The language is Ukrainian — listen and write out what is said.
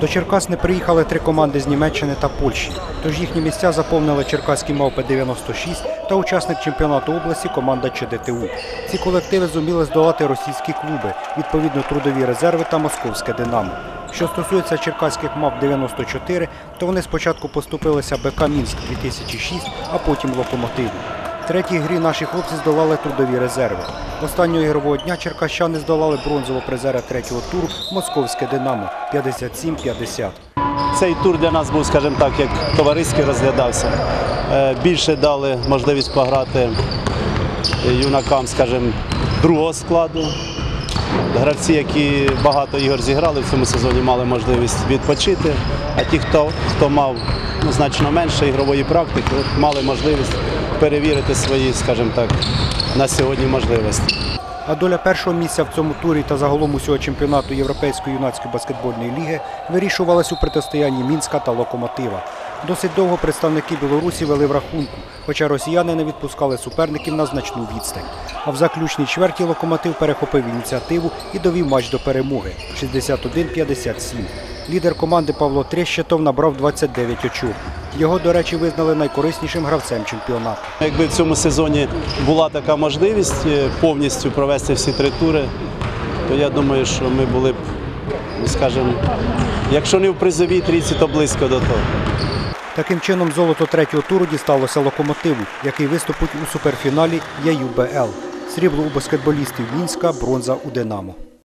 До Черкас не приїхали три команди з Німеччини та Польщі. Тож їхні місця заповнили черкаські мавпи 96 та учасник чемпіонату області команда ЧДТУ. Ці колективи зуміли здолати російські клуби, відповідно трудові резерви та московське Динамо. Що стосується черкаських мавп 94, то вони спочатку поступилися БК Мінськ 2006, а потім локомотиву. Третій грі наші хлопці здолали трудові резерви. Останнього ігрового дня черкащани здолали бронзового призера третього туру московське Динамо 57-50. Цей тур для нас був, скажімо так, як товариський розглядався. Е, Більше дали можливість пограти юнакам, скажімо, другого складу. Гравці, які багато ігор зіграли в цьому сезоні, мали можливість відпочити. А ті, хто, хто мав ну, значно менше ігрової практики, мали можливість перевірити свої, скажімо так, на сьогодні можливості. А доля першого місця в цьому турі та загалом усього чемпіонату Європейської юнацької баскетбольної ліги вирішувалась у протистоянні Мінська та Локомотива. Досить довго представники Білорусі вели в рахунку, хоча росіяни не відпускали суперників на значну відстань. А в заключній чверті локомотив перехопив ініціативу і довів матч до перемоги 61-57. Лідер команди Павло Трещетов набрав 29 очок. Його, до речі, визнали найкориснішим гравцем чемпіонату. Якби в цьому сезоні була така можливість е, повністю провести всі три тури, то я думаю, що ми були б, ну, скажімо, якщо не в призовій трійці, то близько до того. Таким чином, золото третього туру дісталося локомотиву, який виступить у суперфіналі ЯЮБЛ. Срібло у баскетболістів Мінська, бронза у Динамо.